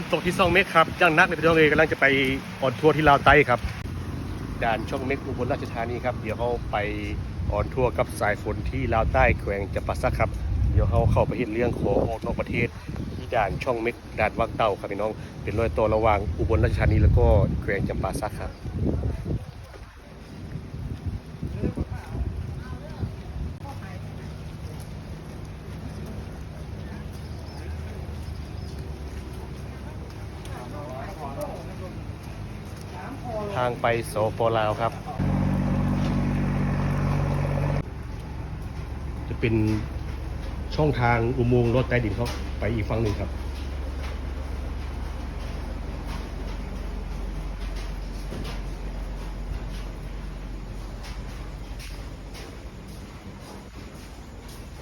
นตกที่ซ่องเมฆครับย่างนักในพี่น้องเอยกำลังจะไปออนทัวร์ที่ลาวใต้ครับด่านช่องเมฆอุบลราชธานีครับเดี๋ยวเขาไปออนทัวร์กับสายฝนที่ลาวใต้แขวงจำปาสักครับเดี๋ยวเขาเข้าไปเห็นเรื่องของออกนอกประเทศที่ด่านช่องเมฆด่านวังเต่าครับพี่น้อง เป็นรอยต่อระหว่างอุบลราชธานีแล้วก็แขวงจำปาสักครับ ทางไปโสปลาวครับ จะเป็นช่องทางอุโมงค์รถใต้ดินเขาไปอีกฝั่งหนึ่งครับ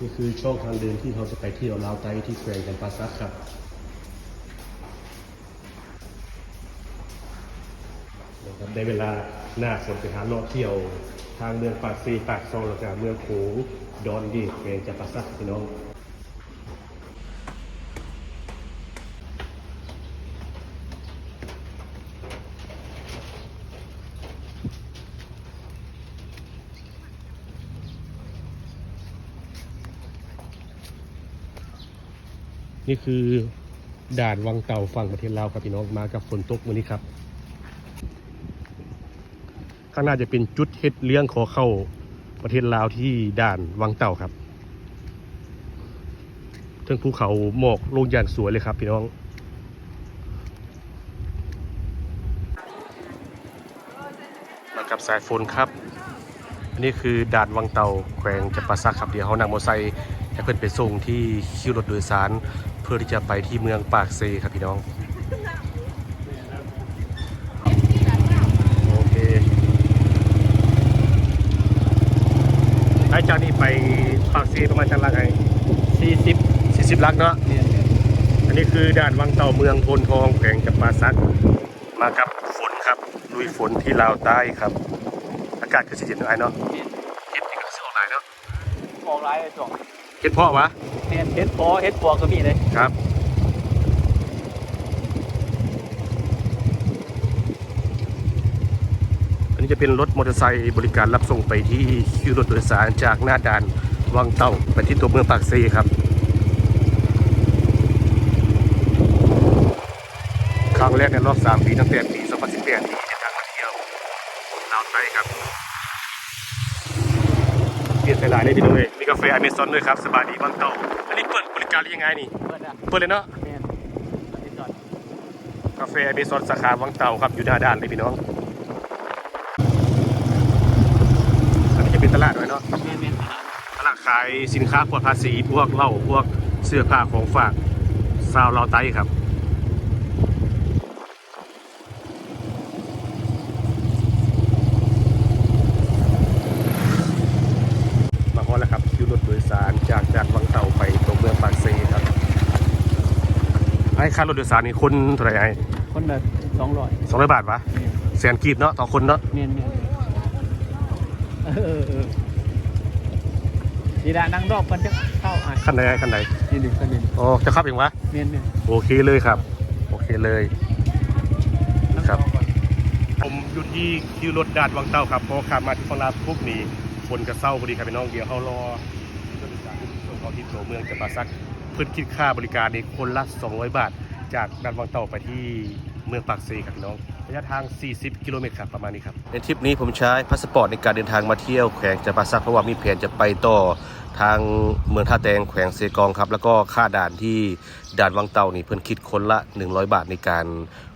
นี่คือช่องทางเดินที่เขาจะไปเที่ยวลาวใต้ที่แขวงจำปาสักครับ นะครับได้เวลาหน้าฝนไปหาเลาะเที่ยว ทางเมืองปากซีปากซองแล้วก็เมืองโขงดอนดีแกงจะปาซักพี่น้องนี่คือด่านวังเต่าฝั่งประเทศลาวครับพี่น้องมากับฝนตกวันนี้ครับ ข้างหน้าจะเป็นจุดเฮ็ดเลี้ยงขอเข้าประเทศลาวที่ด่านวังเต่าครับเทิงภูเขาหมอกลงอย่างสวยเลยครับพี่น้องมากับสายฝนครับ อันนี้คือด่านวังเต่าแขวงจำปาสักครับเดี๋ยวเขานั่งมอเตอร์ไซค์ให้เพื่อนไปส่งที่คิวรถโดยสาร เพื่อที่จะไปที่เมืองปากเซครับพี่น้อง โอเค หลังจากนี้ไปปากซีประมาณจังลักไงสี่สิบสี่สิบลักเนาะเนี่ยอันนี้คือด่านวังเต่าเมืองโพนทองแขวงจำปาสัก มากับฝนครับลุยฝนที่ลาวใต้ครับ อากาศคือสิเย็นหน่อยเนาะเห็ดนี่ก็สิออกหลายเนาะออกไลน์จ่องเห็ดเพาะวะเฮ็ดเฮ็ดพอเฮ็ดปวกก็มีเลยครับ นนี้จะเป็นรถมอเตอร์ไซค์บริการรับส่งไปที่คิวรถโดยสารจากหน้าด่านวังเต่าไปที่ตัวเมืองปากซีครับครั้งแรกในรอบ 3 ปีตั้งแต่ปี 2018 ที่เดินทางมาเที่ยวลาวใต้ครับเปลี่ยนไปหลายเลยพี่ด้วยมีกาแฟอเมซอนด้วยครับ สบายดีวังเต่าอันนี้เปิดบริการหรือยังไงนี่ เปิดอะเปิดเลยเนาะแม่นอันนี้จอดกาแฟอเมซอนสาขาวังเต่าครับอยู่หน้าด่านเลยพี่น้อง อันนี้จะเป็น ตลาดไว้เนาะแม่นแม่นตลาดขายสินค้าปลอดภาษีพวกเหล้าพวกเสื้อผ้าของฝากซาวลาวไต้ครับมาฮอดแล้วครับคิวรถโดยสารจากจากวังเต่าไปตรงเมืองปากเซครับไอ้ค่ารถโดยสารนี่คนเท่าไหร่ไอ้คนละสองร้อยสองร้อยบาทวะแสนกีบเนาะต่อคนเนาะแม่นแม่น เออเออเออดีละนั่งรอบมันจะเข้าอะขั้นไหนขั้นไหนนี่หนึ่งคนหนึ่งอ๋อจะขับเองวะแม่นแม่นโอเคเลยครับ โอเคเลย นั่งครับ ก่อนผมอยู่ที่คิวรถด่านวังเต้าครับพอขับมาที่ฝั่งลาปุ๊บนี่ฝนกระเซ้าพอดีครับพี่น้องเดี๋ยวเขารอที่บริการที่ส่งเขาที่ตัวเมืองจะมาซักเพื่อคิดค่าบริการในคนละ 200 บาท จากด่านวังเต้าไปที่เมืองปากเซครับพี่น้อง ระยะทาง 40 กิโลเมตรครับประมาณนี้ครับในทริปนี้ผมใช้พาสปอร์ตในการเดินทางมาเที่ยวแขวงจำปาซักเพราะว่ามีแผนจะไปต่อทางเมืองท่าแตงแขวงเซกองครับ แล้วก็ค่าด่านที่ด่านวังเตานี่เพิ่นคิดคนละ 100 บาทในการ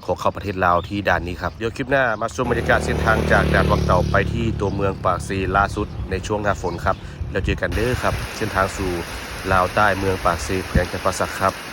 ขอเข้าประเทศลาวที่ด่านนี้ครับ เดี๋ยวคลิปหน้ามาชมบรรยากาศเส้นทางจากด่านวังเตาไปที่ตัวเมืองปากซีล่าสุดในช่วงหน้าฝนครับแล้วเจอกันเด้อครับ เส้นทางสู่ลาวใต้เมืองปากซีแขวงจำปาสักครับ